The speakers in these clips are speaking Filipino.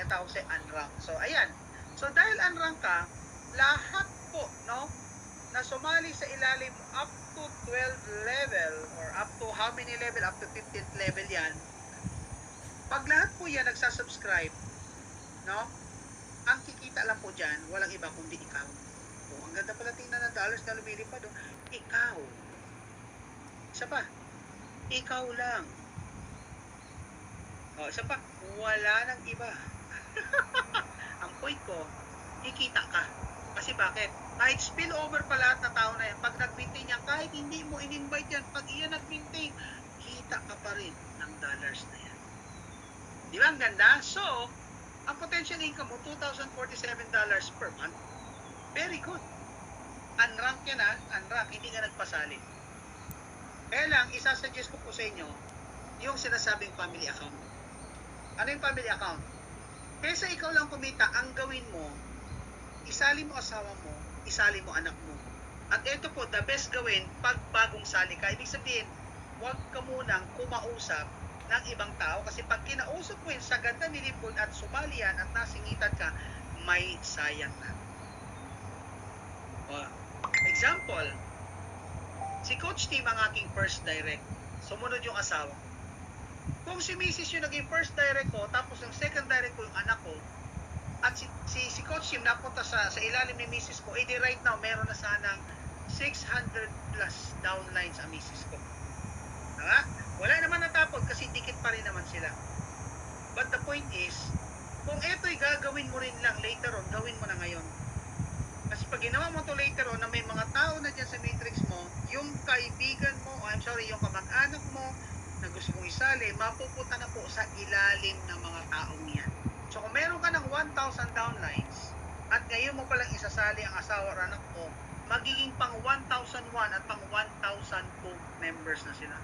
ang tawag sa unrank. So, ayan. So, dahil unrank ka, lahat po, no, na sumali sa ilalim up to 12 level or up to how many level? Up to 15th level yan. Pag lahat po yan nagsasubscribe, no, ang kikita lang po dyan, walang iba kundi ikaw. Oh, ang ganda pala tingnan ng dollars na lumilipad. Oh. Ikaw. Isa pa. Ikaw lang. Oh, isa pa. Wala nang iba. ang point ko, ikita ka. Kasi bakit? Kahit spill over pa lahat na tao na yan, pag nag-maintain yan, kahit hindi mo in-invite yan, pag iyan nag-maintain, kita ka pa rin ng dollars na yan. Di ba ang ganda? So, ang potential income mo, $2,047 per month. Very good. Unrank yan ha, unrank, hindi ka nagpasali. Kaya lang, isasuggest ko po sa inyo, yung sinasabing family account. Ano yung family account? Kesa ikaw lang kumita, ang gawin mo, isali mo asawa mo, isali mo anak mo. At ito po, the best gawin pag bagong sali ka. Ibig sabihin, huwag ka munang kumausap ng ibang tao kasi pag kinausap mo yun sa ganda ni Lipon at sumali yan at nasingitan ka, may sayang na. O, example, si Coach Tim ang aking first direct. Sumunod yung asawa. Kung si Mrs. yung naging first direct ko, tapos yung second direct ko yung anak ko, at si, si, si Coach Tim napunta sa, sa ilalim ni Mrs. ko, edi right now, meron na sanang 600 plus downlines ang Mrs. ko. Diba? Wala naman natapon kasi dikit pa rin naman sila. But the point is, kung ito'y gagawin mo rin lang later on, gawin mo na ngayon. Kasi pag ginawa mo to later on na may mga tao na dyan sa matrix mo, yung kaibigan mo, oh, I'm sorry, yung kamag-anak mo na gusto mong isali, mapupunta na po sa ilalim ng mga taong yan. So kung meron ka ng 1,000 downlines at ngayon mo palang isasali ang asawa o anak mo, magiging pang 1,001 at pang 1,002 members na sila.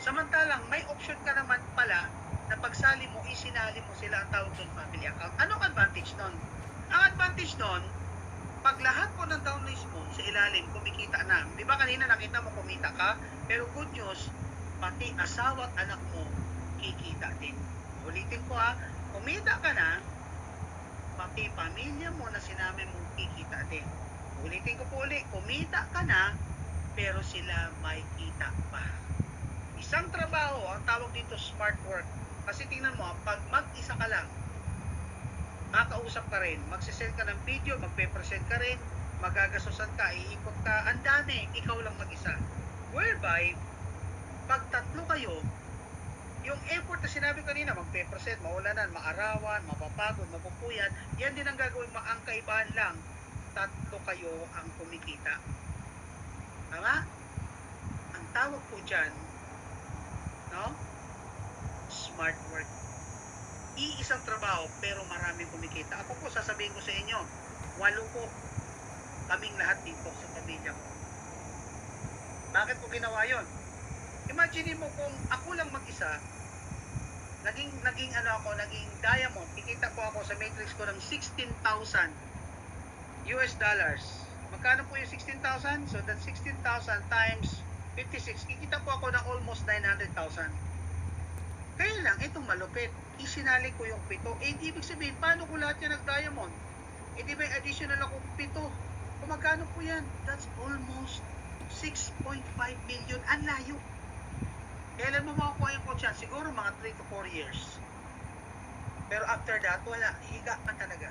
Samantalang may option ka naman pala na pagsali mo, isinali mo sila ang tawag doon family account. Anong advantage nun? Ang advantage nun, pag lahat po ng downlines mo sa ilalim, kumikita na. Di ba kanina nakita mo kumita ka? Pero good news, pati asawa at anak mo, kikita din. Ulitin ko ha, kumita ka na, pati pamilya mo na sinabi mo kikita din. Ulitin ko po ulit, kumita ka na, pero sila may kita pa. Isang trabaho, ang tawag dito smart work. Kasi tingnan mo, pag mag-isa ka lang, kakausap ka rin, magsisend ka ng video, magpe-present ka rin, magagasusan ka, iikot ka, ang dami, ikaw lang mag-isa. Whereby, pag tatlo kayo, yung effort na sinabi kanina, magpe-present, maulanan, maarawan, mapapagod, mapupuyat, yan din ang gagawin mo. Ang kaibahan lang, tatlo kayo ang kumikita. Tama? Ang tawag po dyan, no? Smart work. Iisang trabaho, pero maraming kumikita. Ako po, sasabihin ko sa inyo, walo po kaming lahat dito sa pamilya ko. Bakit ko ginawa yon? Imagine mo kung ako lang mag-isa, naging, naging ano ako, naging diamond, kikita ko ako sa matrix ko ng 16,000 US dollars. Magkano po yung 16,000? So that's 16,000 times 56. Kikita po ako ng almost 900,000. Kaya lang, itong malupit. Isinali ko yung pito. Eh, ibig sabihin, paano ko lahat yan nag-diamond? Eh, di ba additional ako pito? Kung magkano po yan? That's almost 6.5 million. Ang layo. Kailan mo makukuha yung coach yan? Siguro mga 3 to 4 years. Pero after that, wala. Higa ka talaga.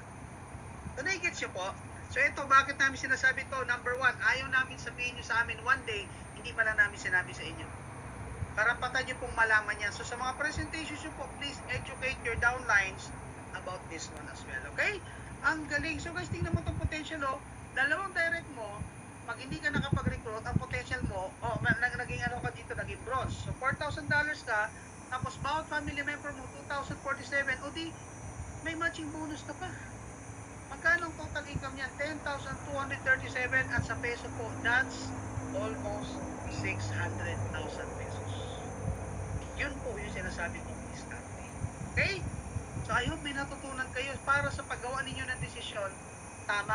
So, naigits nyo po? So, ito, bakit namin sinasabi to? Number one, ayaw namin sabihin nyo sa amin one day, hindi pa namin sinabi sa inyo. Karapatan nyo pong malaman yan. So, sa mga presentations nyo po, please educate your downlines about this one as well. Okay? Ang galing. So, guys, tingnan mo itong potential, oh. Dalawang direct mo, pag hindi ka nakapag-recruit, ang potential mo, oh, nag naging ano ka dito, naging bronze. So, $4,000 ka, tapos bawat family member mo, 2,047, o di, may matching bonus ka pa. Magkano total income niyan? 10,237 at sa peso po, that's almost 600,000 pesos. Yun po yung sinasabi kong diskarte. Okay? So I hope may natutunan kayo para sa paggawa ninyo ng desisyon, tama